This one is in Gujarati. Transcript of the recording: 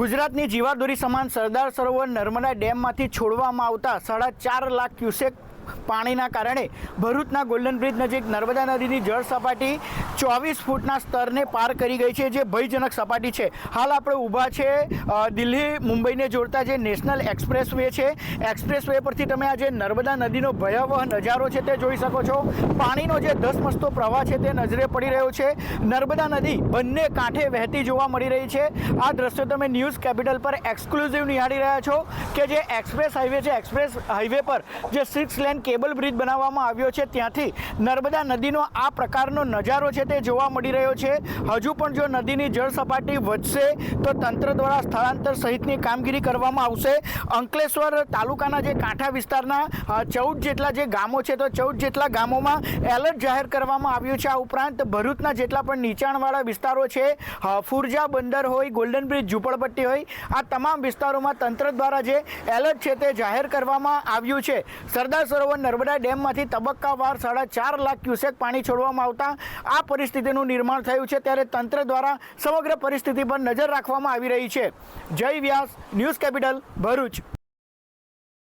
ગુજરાતની જીવાદોરી સમાન સરદાર સરોવર નર્મદા ડેમમાંથી છોડવામાં આવતા સાડા ચાર લાખ ક્યુસેક પાણીના કારણે ભરૂચના ગોલ્ડન બ્રિજ નજીક નર્મદા નદીની જળ સપાટી ચોવીસ ફૂટના સ્તરને પાર કરી ગઈ છે, જે ભયજનક સપાટી છે. હાલ આપણે ઊભા છે દિલ્હી, મુંબઈને જોડતા જે નેશનલ એક્સપ્રેસ વે છે. એક્સપ્રેસ વે પરથી તમે આ જે નર્મદા નદીનો ભયાવહ નજારો છે તે જોઈ શકો છો. પાણીનો જે ધસમસતો પ્રવાહ છે તે નજરે પડી રહ્યો છે. નર્મદા નદી બંને કાંઠે વહેતી જોવા મળી રહી છે. આ દ્રશ્યો તમે ન્યૂઝ કેપિટલ પર એક્સક્લુઝિવ નિહાળી રહ્યા છો. કે જે એક્સપ્રેસ હાઈવે છે, એક્સપ્રેસ હાઈવે પર જે સિક્સ લેન કેબલ બ્રિજ બનાવવામાં આવ્યો છે, ત્યાંથી નર્મદા નદીનો આ પ્રકારનો નજારો છે તે જોવા મળી રહ્યો છે. હજુ પણ જો નદીની જળ સપાટી વધશે, તો તંત્ર દ્વારા સ્થળાંતર સહિતની કામગીરી કરવામાં આવશે. અંકલેશ્વર તાલુકાના જે કાંઠા વિસ્તારના ચૌદ જેટલા જે ગામો છે, તો ચૌદ જેટલા ગામોમાં એલર્ટ જાહેર કરવામાં આવ્યું છે. આ ઉપરાંત ભરૂચના જેટલા પણ નીચાણવાળા વિસ્તારો છે ફુરજા બંદર હોય, ગોલ્ડન બ્રિજ, ઝૂંપડપટ્ટી હોય, આ તમામ વિસ્તારોમાં તંત્ર દ્વારા જે એલર્ટ છે તે જાહેર કરવામાં આવ્યું છે. સરદાર સરોવર નર્મદા ડેમમાંથી તબક્કાવાર સાડા ચાર લાખ ક્યુસેક પાણી છોડવામાં આવતા આ પરિસ્થિતિનું નિર્માણ થયું છે ત્યારે તંત્ર દ્વારા સમગ્ર પરિસ્થિતિ પર નજર રાખવામાં આવી રહી છે. જય વ્યાસ, ન્યૂઝ કેપિટલ, ભરૂચ.